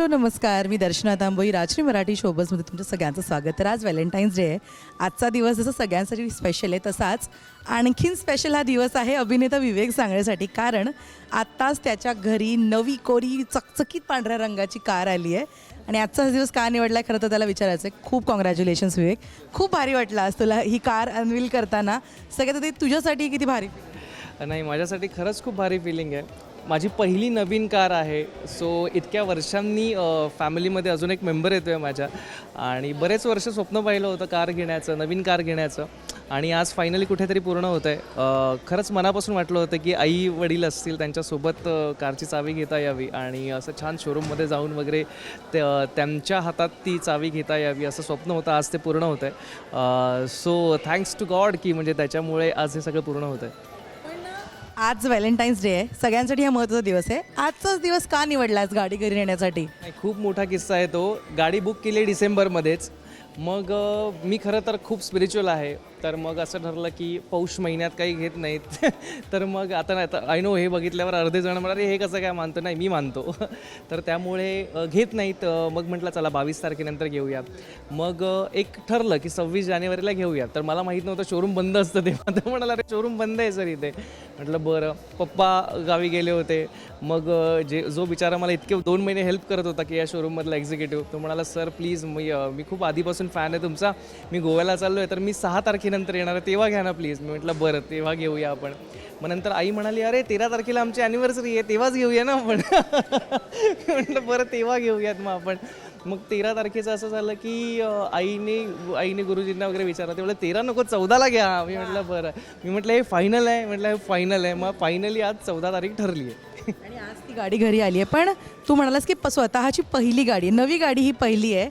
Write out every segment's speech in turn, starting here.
Hello नमस्कार. मी दर्शना तांबोई राजश्री मराठी शोबसमध्ये तुमचं सगळ्यांचं स्वागत. तर आज व्हॅलेंटाईन्स डे आहे. आजचा दिवस जसं सगळ्यांसाठी स्पेशल आहे तसाच आणखीन स्पेशल हा दिवस आहे अभिनेता विवेक सांगण्यासाठी कारण आत्ताच त्याच्या घरी नवी कोरी चकचकीत पांढऱ्या रंगाची कार आली आहे. आणि आजचा दिवस का निवडला आहे खरं तर त्याला विचारायचं आहे. खूप कॉंग्रॅच्युलेशन्स विवेक. खूप भारी वाटलं आज तुला ही कार अनवील करताना. सगळ्यात आधी तुझ्यासाठी किती भारी नाही माझ्यासाठी खरंच खूप भारी फिलिंग आहे. माझी पहिली नवीन कार आहे. सो इतक्या वर्षांनी फॅमिलीमध्ये अजून एक मेंबर येतो आहे माझ्या. आणि बरेच वर्ष स्वप्न पाहिलं होतं कार घेण्याचं नवीन कार घेण्याचं. आणि आज फायनली कुठेतरी पूर्ण होतं आहे खरंच मनापासून वाटलं होतं की आई वडील असतील त्यांच्यासोबत कारची चावी घेता यावी आणि असं छान शोरूममध्ये जाऊन वगैरे ते त्यांच्या हातात ती चावी घेता यावी असं स्वप्न होतं. आज ते पूर्ण होतं आहे सो थँक्स टू गॉड की म्हणजे त्याच्यामुळे आज हे सगळं पूर्ण होतं आहे आज व्हॅलेंटाईन्स डे आहे. सगळ्यांसाठी हा महत्त्वाचा दिवस आहे. आजचाच दिवस का निवडला आज गाडी घरी नेण्यासाठी? नाही खूप मोठा किस्सा आहे तो. गाडी बुक केली डिसेंबरमध्येच. मग अ, मी खरं तर खूप स्पिरिच्युअल आहे. तर मग असं ठरलं की पौष महिन्यात काही घेत नाहीत. तर मग आता नाही आय नो हे बघितल्यावर अर्धे जण म्हणाले हे कसं काय मानतो? नाही मी मानतो. तर त्यामुळे घेत नाहीत. मग म्हटलं चला बावीस तारखेनंतर घेऊया. मग एक ठरलं की सव्वीस जानेवारीला घेऊया. तर मला माहीत नव्हतं शोरूम बंद असतं तेव्हा. तर म्हणाला अरे शोरूम बंद आहे सर इथे. म्हटलं बरं. पप्पा गावी गेले होते. मग जे जो बिचारा मला इतके दोन महिने हेल्प करत होता की या शोरूममधला एक्झिक्युटिव्ह तो म्हणाला सर प्लीज मी मी खूप आधीपासून फॅन आहे तुमचा. मी गोव्याला चाललो आहे तर मी सहा तारखेनंतर येणार आहे तेव्हा घ्या ना प्लीज मी म्हटलं बरं तेव्हा घेऊया आपण. मग नंतर आई म्हणाली अरे तेरा तारखेला आमची ॲनिव्हर्सरी आहे तेव्हाच घेऊया ना आपण. म्हटलं बरं तेव्हा घेऊयात मग आपण. मग तेरा तारखेचं असं झालं की आईने आईने गुरुजींना वगैरे विचारलं ते म्हटलं तेरा नको चौदाला घ्या. मी म्हटलं बरं. मी म्हटलं हे फायनल आहे. म्हटलं हे फायनल आहे. मग फायनली आज चौदा तारीख ठरली आहे. आणि आज ती गाडी घरी आली आहे. पण तू म्हणालास की स्वतःची पहिली गाडी. नवी गाडी ही पहिली आहे.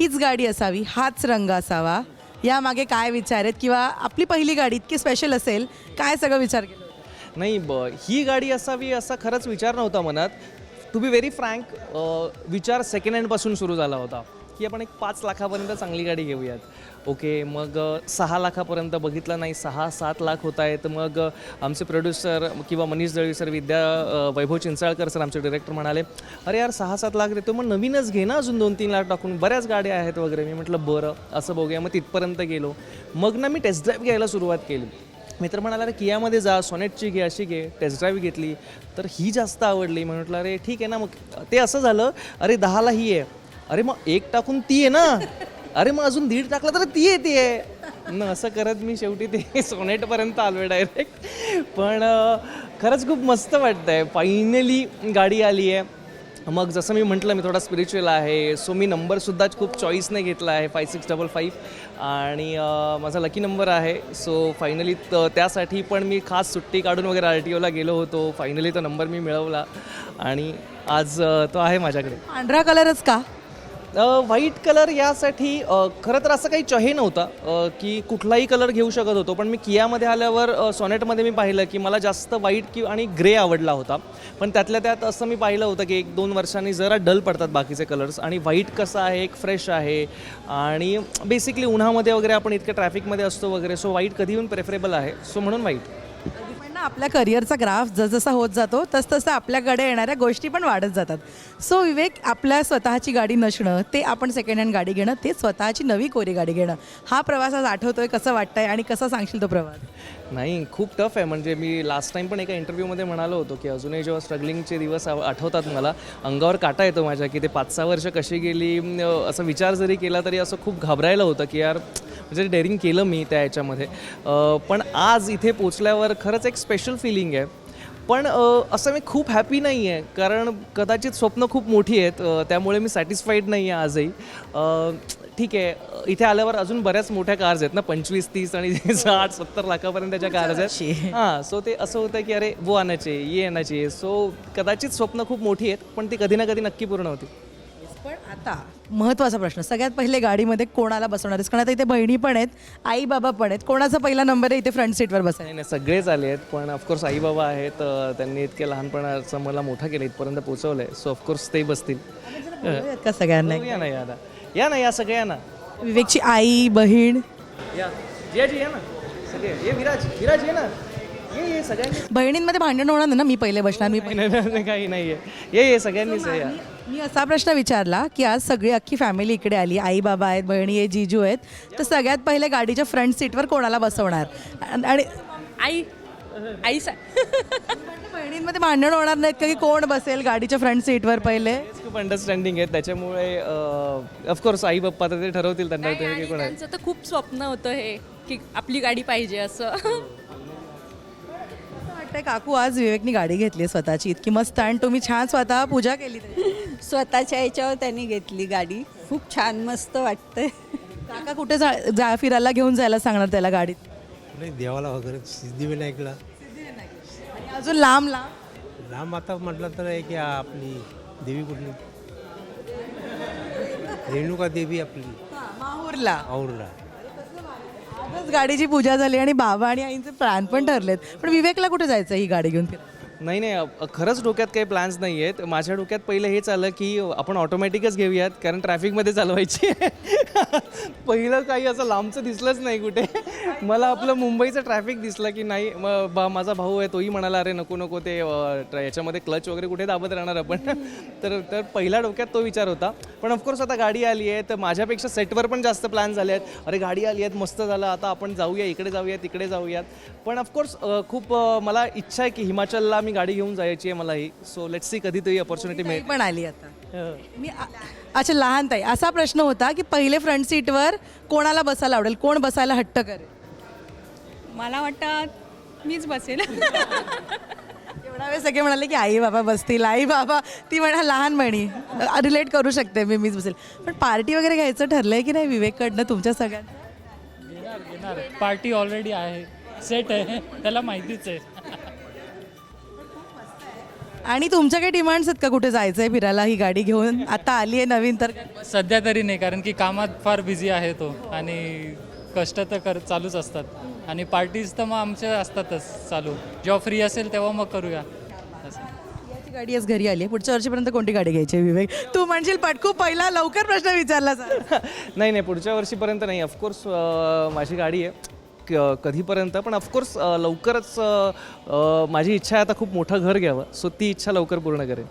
हीच गाडी असावी हाच रंग असावा. यामागे काय विचार आहेत? किंवा आपली पहिली गाडी इतकी स्पेशल असेल काय सगळं विचार केला? नाही ब ही गाडी असावी असा खरंच विचार नव्हता मनात. टू बी व्हेरी फ्रँक विचार सेकंड हँडपासून सुरू झाला होता. की आपण एक पाच लाखापर्यंत चांगली गाडी घेऊयात. ओके मग सहा लाखापर्यंत बघितलं नाही सहा सात लाख होत आहेत. मग आमचे प्रोड्युसर किंवा मनीष दळवी सर विद्या वैभव चिंचाळकर सर आमचे डिरेक्टर म्हणाले अरे यार सहा सात लाख देतो मग नवीनच घे ना अजून दोन तीन लाख टाकून. बऱ्याच गाड्या आहेत वगैरे. मी म्हटलं बरं असं बघूया. मग तिथपर्यंत गेलो. मग ना मी टेस्ट ड्राईव्ह घ्यायला सुरुवात केली. मित्र म्हणाला अरे कियामध्ये जा सोनेटची घे अशी घे. टेस्ट ड्राईव्ह घेतली. तर ही जास्त आवडली. म्हटलं अरे ठीक आहे ना. मग ते असं झालं अरे दहाला ही आहे. अरे मग एक टाकून ती आहे ना. अरे मग अजून दीड टाकला तर ती येते आहे. न असं करत मी शेवटी ते सोनेटपर्यंत आलो डायरेक्ट पण खरंच खूप मस्त वाटतंय. फायनली गाडी आली आहे. मग जसं मी म्हटलं मी थोडा स्पिरिच्युअल आहे. सो मी नंबरसुद्धा खूप चॉईसने घेतला आहे फाय सिक्स डबल फाईव्ह आणि माझा लकी नंबर आहे. सो फायनली त्यासाठी पण मी खास सुट्टी काढून वगैरे आर टी ओला गेलो होतो. फायनली तो नंबर मी मिळवला. आणि आज तो आहे माझ्याकडे. पांढरा कलरच का? व्हाईट कलर यासाठी खरं तर असं काही चहे नव्हता की कुठलाही कलर घेऊ शकत होतो. पण मी कियामध्ये आल्यावर सॉनेटमध्ये मी पाहिलं की मला जास्त व्हाईट कि आणि ग्रे आवडला होता. पण त्यातल्या त्यात असं मी पाहिलं होतं की एक दोन वर्षांनी जरा डल पडतात बाकीचे कलर्स आणि व्हाईट कसं आहे एक फ्रेश आहे. आणि बेसिकली उन्हामध्ये वगैरे आपण इतक्या ट्रॅफिकमध्ये असतो वगैरे सो व्हाईट कधी येऊन प्रेफरेबल आहे. सो म्हणून व्हाईट. आपल्या करिअरचा ग्राफ जसजसा होत जातो तसतसं आपल्याकडे येणाऱ्या गोष्टी पण वाढत जातात. सो विवेक आपल्या स्वतःची गाडी नसणं ते आपण सेकंड हँड गाडी घेणं ते स्वतःची नवी कोरी गाडी घेणं हा प्रवास आज आठवतोय कसं वाटतंय आणि कसा सांगशील तो प्रवास? नाही खूप टफ आहे. म्हणजे मी लास्ट टाइम पण एका इंटरव्ह्यूमध्ये म्हणालो होतो की अजूनही जेव्हा स्ट्रगलिंगचे दिवस आठवतात मला अंगावर काटा येतो माझ्या की ते पाच सहा वर्ष कशी गेली असा असं विचार जरी केला तरी असं खूप घाबरायला होतं की यार म्हणजे डेअरिंग केलं मी त्या याच्यामध्ये. पण आज इथे पोचल्यावर खरंच एक स्पेशल फिलिंग आहे. पण असं मी खूप हॅपी नाही आहे. कारण कदाचित स्वप्न खूप मोठी आहेत. त्यामुळे मी सॅटिस्फाईड नाही आहे आजही. ठीक आहे. इथे आल्यावर अजून बऱ्याच मोठ्या कार्स आहेत ना. पंचवीस तीस आणि साठ सत्तर लाखापर्यंतच्या कार्स आहेत. हां सो ते असं होतं की अरे वो आणायचे ये आणायचे. सो कदाचित स्वप्न खूप मोठी आहेत पण ती कधी ना कधी नक्की पूर्ण होती. पण आता महत्त्वाचा प्रश्न. सगळ्यात पहिले गाडीमध्ये कोणाला बसवणार कारण आता इथे बहिणी पण आहेत आई बाबा पण आहेत. कोणाचा पहिला नंबर आहे इथे फ्रंट सीटवर बसायला? नाही नाही सगळेच आले आहेत पण ऑफकोर्स आई बाबा आहेत अ, त्यांनी इतके लहानपणाचं मला मोठं केलं इथपर्यंत पोचवलं आहे सो ऑफकोर्स ते बसतील. बोलूयात का सगळ्यांना या ना या ना. या ना या सगळे या ना. विवेकची आई बहीण. या. जियाजी या ना. सगळे. ये विराज विराज ये ना. ये ये सगळ्यांनी बहिणींमध्ये भांडण होणार नाही ना मी पहिले बसणार मी नाही, नाही, नाही, काही नाही आहे ये ये सगळ्यांनीच आहे या. मी असा प्रश्न विचारला की आज सगळी अख्खी फॅमिली इकडे आली आई बाबा आहेत बहिणी आहेत जिजू आहेत तर सगळ्यात पहिले गाडीच्या फ्रंट सीटवर कोणाला बसवणार? आणि- आई आई सा बहिणींमध्ये भांडण होणार नाहीत का की कोण बसेल गाडीच्या फ्रंट सीटवर पहिले? खूप अंडरस्टँडिंग आहे. त्याच्यामुळे ऑफकोर्स आई बाप्पा तर ते ठरवतील त्यांना ते कोण आहे. त्यांचं तर खूप स्वप्न होतं हे की आपली गाडी पाहिजे असं. वाटतंय काकू आज विवेकनी गाडी घेतली स्वतःची. इतकी मस्त आणि तुम्ही छान स्वतः पूजा केली त्याची. स्वतःच्या याच्यावर त्यांनी घेतली गाडी. खूप छान मस्त वाटतंय. काका कुठे जा जा फिरायला घेऊन जायला सांगणार त्याला गाडीत? नाही देवाला वगैरे सिद्धिविनायकला आणि अजून लांब लांब? लांब आता म्हटलं तर आहे की आपली देवी कुठली? रेणुका देवी आपली. माहूरला. औरला गाडीची पूजा झाली आणि बाबा आणि आईंचे प्लॅन पण ठरलेत पण विवेकला कुठे जायचं ही गाडी घेऊन फिरायला? नाही नाही खरंच डोक्यात काही प्लॅन्स नाही आहेत माझ्या डोक्यात पहिलं हेच आलं की आपण ऑटोमॅटिकच घेऊयात कारण ट्रॅफिकमध्ये चालवायची. पहिलं काही असं लांबचं दिसलंच नाही कुठे. मला आपलं मुंबईचं ट्रॅफिक दिसलं की नाही मग बा माझा भाऊ आहे तोही म्हणाला अरे नको नको ते ट्र- याच्यामध्ये क्लच वगैरे कुठे दाबत राहणार आपण? तर तर पहिल्या डोक्यात तो विचार होता. पण ऑफकोर्स आता गाडी आली आहे तर माझ्यापेक्षा सेटवर पण जास्त प्लॅन झाले आहेत. अरे गाडी आली आहेत मस्त झालं आता आपण जाऊया इकडे जाऊया तिकडे जाऊयात. पण ऑफकोर्स खूप मला इच्छा आहे की हिमाचलला मी गाडी घेऊन जायची आहे मलाही. सो लेट्स सी कधीतरी अपॉर्च्युनिटी ताई मिळेल. पण आली आता. मी आ- अच्छा लहान ताई असा प्रश्न होता की पहिले फ्रंट सीटवर कोणाला बसायला आवडेल? कोण बसायला हट्ट करेल? मला वाटतं मीच बसेल. एवढा वेळ सगळे म्हणाले की आई बाबा बसतील आई बाबा. ती म्हणा लहान म्हणी रिलेट करू शकते मी मीच बसेल. पण पार्टी वगैरे घ्यायचं ठरलंय की नाही विवेककडनं तुमच्या सगळ्यांना? घेणार घेणार. पार्टी ऑलरेडी आहे. सेट आहे. त्याला माहितीच आहे. आणि तुमच्या काही डिमांड्स आहेत का कुठे जायचंय फिरायला ही गाडी घेऊन? आता आली आहे नवीन तर सध्या तरी नाही कारण की कामात फार बिझी आहे तो आणि कष्ट तर कर चालूच असतात. आणि पार्टीज तर मग आमच्या असतातच चालू. जेव्हा फ्री असेल तेव्हा मग करूया. याची गाडी आज घरी आली आहे. पुढच्या वर्षीपर्यंत कोणती गाडी घ्यायची आहे, विवेक? तू म्हणशील पटकू पहिला लवकर प्रश्न विचारला जा. नाही नाही पुढच्या वर्षीपर्यंत नाही. ऑफकोर्स माझी गाडी आहे. क- कधीपर्यंत पण ऑफकोर्स लवकरच माझी इच्छा आहे आता खूप मोठं घर घ्यावं. सो ती इच्छा लवकर पूर्ण करेन.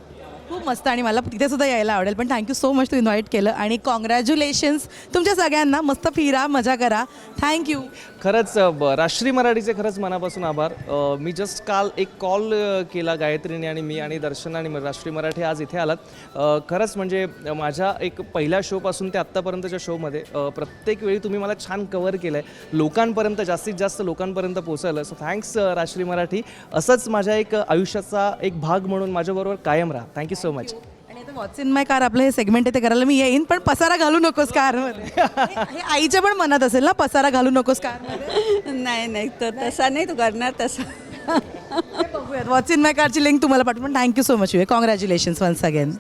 खूप मस्त आणि मला तिथे सुद्धा यायला आवडेल. पण थँक्यू सो मच तू इन्व्हाइट केलं आणि कॉंग्रॅच्युलेशन्स तुमच्या सगळ्यांना. मस्त फिरा मजा करा. थँक्यू खरंच ब- राष्ट्रीय मराठीचे खरंच मनापासून आभार. अ, मी जस्ट काल एक कॉल अ, केला गायत्रीने आणि मी आणि दर्शन आणि म- राष्ट्रीय मराठी आज इथे आलात. अ, खरंच म्हणजे अ, माझ्या एक पहिल्या शोपासून ते आत्तापर्यंतच्या शोमध्ये अ, प्रत्येक वेळी तुम्ही मला छान कवर केलं आहे लोकांपर्यंत जास्तीत जास्त लोकांपर्यंत पोहोचवलं सो थँक्स राष्ट्रीय मराठी. असंच माझ्या एक आयुष्याचा एक भाग म्हणून माझ्याबरोबर कायम राहा. थँक्यू सो मच आणि आता वॉट्स इन माय कार आपलं हे सेगमेंट आहे ते करायला मी येईन पण पसारा घालू नकोस कारमध्ये. हे हे आईच्या पण मनात असेल ना पसारा घालू नकोस कारमध्ये? नाही नाही तर तसा नाही तू करणार तसा. बघूयात. वॉट्स इन माय कारची लिंक तुम्हाला पाठवून. Thank you so much Vivek. Congratulations once again